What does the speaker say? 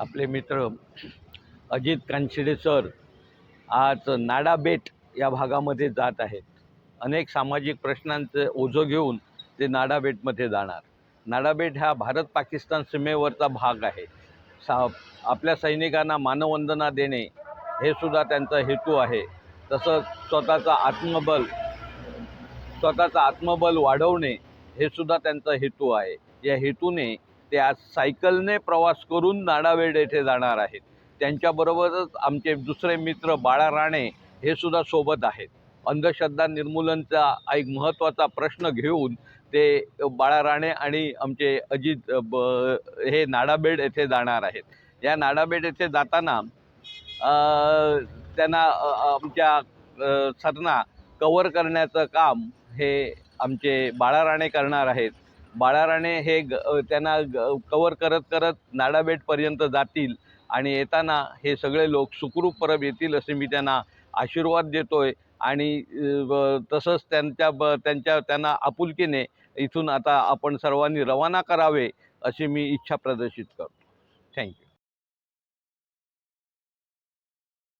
आपले मित्र अजित कानशिडे सर आज नाडाबेट या भागामध्ये जात आहेत. अनेक सामाजिक प्रश्नांचं ओझं घेऊन ते नाडाबेटमध्ये जाणार. नाडाबेट हा भारत पाकिस्तान सीमेवरचा भाग आहे. सा आपल्या सैनिकांना मानवंदना देणे हे सुद्धा त्यांचा हेतू आहे. तसंच स्वतःचा आत्मबल स्वतःचा आत्मबल वाढवणे हे सुद्धा त्यांचा हेतू आहे. या हेतूने ते आज सायकलने प्रवास करून नाडावेड येथे जाणार आहेत. त्यांच्याबरोबरच आमचे दुसरे मित्र बाळा राणे हे सुद्धा सोबत आहेत. अंधश्रद्धा निर्मूलनचा एक महत्त्वाचा प्रश्न घेऊन ते बाळा राणे आणि आमचे अजित ब हे नाडाबेड येथे जाणार आहेत. या नाडाबेड येथे जाताना त्यांना आमच्या सरना कवर करण्याचं काम हे आमचे बाळा राणे करणार आहेत. बाळाराणे हे ग त्यांना ग कवर करत करत नाडाबेटपर्यंत जातील आणि येताना हे सगळे लोक सुखरूप परब येतील असे मी त्यांना आशीर्वाद देतो आहे आणि तसंच त्यांच्या ब त्यांच्या त्यांना आपुलकीने इथून आता आपण सर्वांनी रवाना करावे अशी मी इच्छा प्रदर्शित करतो. थँक्यू.